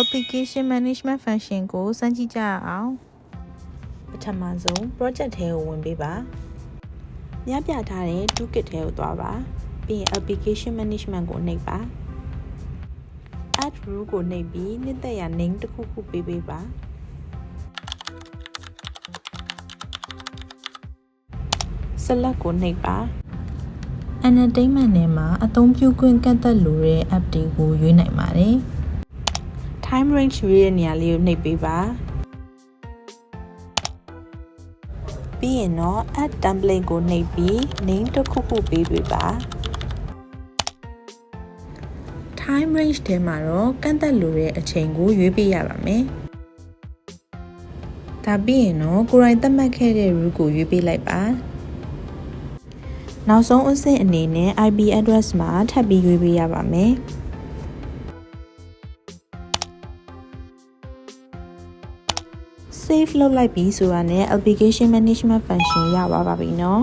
application management function ကိုစမ်းကြည့်ကြရအောင်ပထမဆုံး project ထဲကိုဝင်ပေးပါညပြထားတဲ့ toolkit ထဲကိုသွားပါပြီးရင် application management ကိုနှိပ်ပါ add rule ကိုနှိပ်ပြီးနှစ်သက်ရာ name တစ်ခုခုပေးပေးပါ select ကိုနှိပ်ပါ entertainment ထဲမှာအသုံးပြုခွင့်ကန့်သက်လိုတဲ့ app တွေကိုရွေးနိုင်ပါတယ် time range ရွေးတဲ့နေရာလေးကိုနှိပ်ပေးပါပြီးရင်တော့ add template ကိုနှိပ်ပြီး name တစ်ခုခုပေးပေးပါ time range ထဲမှာတော့ကန့်သက်လိုတဲ့အချိန်ကိုရွေးပေးရပါမယ်ဒါပြီးရင်တော့ကိုယ်တိုင်သတ်မှတ်ခဲ့တဲ့ route ကိုရွေးပေးလိုက်ပါနောက်ဆုံးအဆင့်အနေနဲ့ IP address မှာထပ်ပြီးရွေးပေးရပါမယ် save လုပ်လိုက်ပြီးဆိုတာနဲ့ application management function ရပါပါပြီเนาะ